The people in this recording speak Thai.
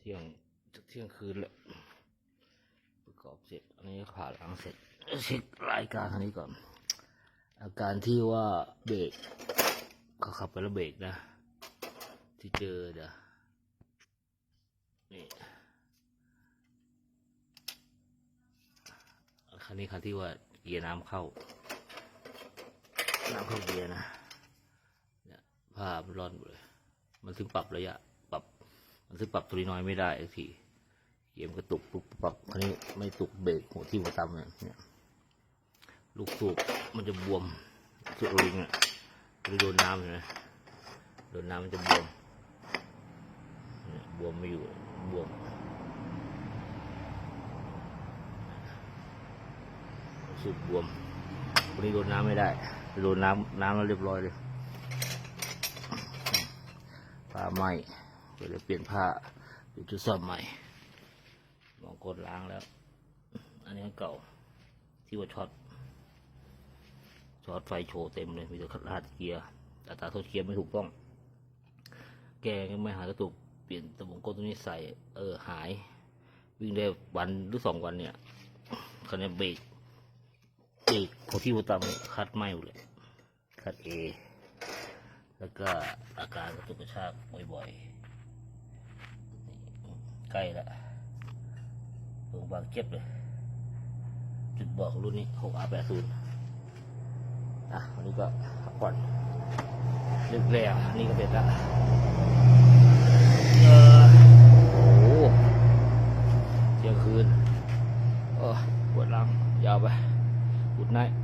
เที่ยงจะเที่ยงคืนแล้วประกอบเสร็จ อันนี้ผ่าหลังเสร็จเช็ครายการคันนี้ก่อน อาการที่ว่าเบรกเขาขับไปแล้วเบรกนะ ที่เจอเดี๋ยวนี่คันนี้คันที่ว่าเกียร์น้ำเข้า น้ำเข้าเกียร์นะเนี่ยผ้ามร่อนหมดเลย มันถึงปรับระยะ มันถึงปรับตัวน้อยไม่ได้สักทีเกมกระตุกปุ๊บปรับคันนี้ไม่ตุกเบรกหัวที่หัวตำเนี่ยเนี่ยลูกสูบมันจะบวมสุดลิงอะไปโดนน้ำเห็นไหมโดนน้ำมันจะบวมบวมไม่อยู่บวมสูบบวมวันนี้โดนน้ำไม่ได้โดนน้ำน้ำแล้วเรียบร้อยเลยผ้าไหมก็ เลยเปลี่ยนผ้าเปลี่ยนชุดซ่อมใหม่ลองกดล้างแล้ว อันนี้อันเก่าที่ว่าช็อตช็อตไฟโชว์เต็มเลยมีแต่ลาดเกียร์อัตราโทษเกียร์ไม่ถูกต้อง แกก็ไม่หากระตุกเปลี่ยนตะบงก้นตัวนี้ใส่เออหาย วิ่งได้วันหรือสองวันเนี่ยคันนี้เบรกเบรกพอที่หัวตำคัดไม่หมดเลยคัดเอแล้วก็อาการกระตุกกระชากบ่อยๆ ใกล้ละเบิ่งบางเจ็บเลย จุดบอกรุ่นนี้หกอาแปดศูนอะวันนี้ก็พักผ่อนลึกแล้วนี่ก็เป็นละเออโอ้โหเที่ยงคืนเออปวดหลังยาวไปกุดไนท์